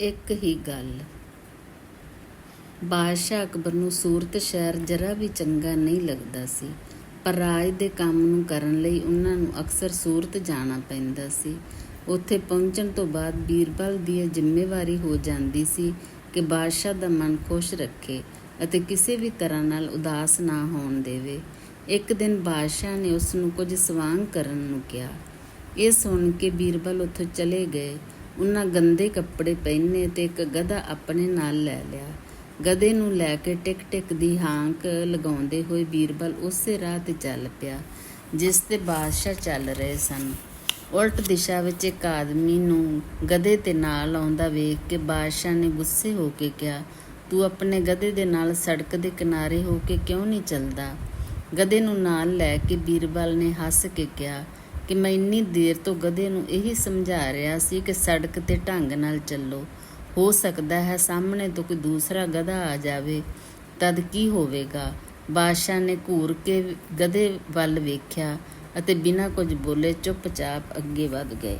ਇੱਕ ਹੀ ਗੱਲ। ਬਾਦਸ਼ਾਹ ਅਕਬਰ ਨੂੰ ਸੂਰਤ ਸ਼ਹਿਰ ਜਰਾ ਵੀ ਚੰਗਾ ਨਹੀਂ ਲੱਗਦਾ ਸੀ, ਪਰ ਰਾਜ ਦੇ ਕੰਮ ਨੂੰ ਕਰਨ ਲਈ ਉਹਨਾਂ ਨੂੰ ਅਕਸਰ ਸੂਰਤ ਜਾਣਾ ਪੈਂਦਾ ਸੀ। ਉੱਥੇ ਪਹੁੰਚਣ ਤੋਂ ਬਾਅਦ ਬੀਰਬਲ ਦੀ ਇਹ ਜ਼ਿੰਮੇਵਾਰੀ ਹੋ ਜਾਂਦੀ ਸੀ ਕਿ ਬਾਦਸ਼ਾਹ ਦਾ ਮਨ ਖੁਸ਼ ਰੱਖੇ ਅਤੇ ਕਿਸੇ ਵੀ ਤਰ੍ਹਾਂ ਨਾਲ ਉਦਾਸ ਨਾ ਹੋਣ ਦੇਵੇ। ਇੱਕ ਦਿਨ ਬਾਦਸ਼ਾਹ ਨੇ ਉਸ ਨੂੰ ਕੁਝ ਸਵਾਂਗ ਕਰਨ ਨੂੰ ਕਿਹਾ। ਇਹ ਸੁਣ ਕੇ ਬੀਰਬਲ ਉੱਥੋਂ ਚਲੇ ਗਏ। ਉਹਨਾਂ ਗੰਦੇ ਕੱਪੜੇ ਪਹਿਨੇ ਤੇ ਇੱਕ ਗਧਾ ਆਪਣੇ ਨਾਲ ਲੈ ਲਿਆ। ਗਧੇ ਨੂੰ ਲੈ ਕੇ ਟਿਕ ਟਿਕ ਦੀ ਹਾਂਕ ਲਗਾਉਂਦੇ ਹੋਏ ਬੀਰਬਲ ਉਸੇ ਰਾਹ ਤੇ ਚੱਲ ਪਿਆ, ਜਿਸ ਤੇ ਬਾਦਸ਼ਾਹ ਚੱਲ ਰਹੇ ਸਨ। ਉਲਟ ਦਿਸ਼ਾ ਵਿੱਚ ਇੱਕ ਆਦਮੀ ਨੂੰ ਗਧੇ ਤੇ ਨਾਲ ਆਉਂਦਾ ਵੇਖ ਕੇ ਬਾਦਸ਼ਾਹ ਨੇ ਗੁੱਸੇ ਹੋ ਕੇ ਕਿਹਾ, ਤੂੰ ਆਪਣੇ ਗਧੇ ਦੇ ਨਾਲ ਸੜਕ ਦੇ ਕਿਨਾਰੇ ਹੋ ਕੇ ਕਿਉਂ ਨਹੀਂ ਚੱਲਦਾ? ਗਧੇ ਨੂੰ ਨਾਲ ਲੈ ਕੇ ਬੀਰਬਲ ਨੇ ਹੱਸ ਕੇ ਕਿਹਾ ਕਿ ਮੈਂ ਇੰਨੀ ਦੇਰ ਤੋਂ ਗਧੇ ਨੂੰ ਇਹੀ ਸਮਝਾ ਰਿਹਾ ਸੀ ਕਿ ਸੜਕ ਤੇ ਢੰਗ ਨਾਲ ਚੱਲੋ। ਹੋ ਸਕਦਾ ਹੈ ਸਾਹਮਣੇ ਤੋਂ ਕੋਈ ਦੂਸਰਾ ਗਧਾ ਆ ਜਾਵੇ। ਤਦ ਕੀ ਹੋਵੇਗਾ? ਬਾਦਸ਼ਾਹ ਨੇ ਘੂਰ ਕੇ ਗਧੇ ਵੱਲ ਵੇਖਿਆ ਅਤੇ ਬਿਨਾਂ ਕੁਝ ਬੋਲੇ ਚੁੱਪਚਾਪ ਅੱਗੇ ਵੱਧ ਗਏ।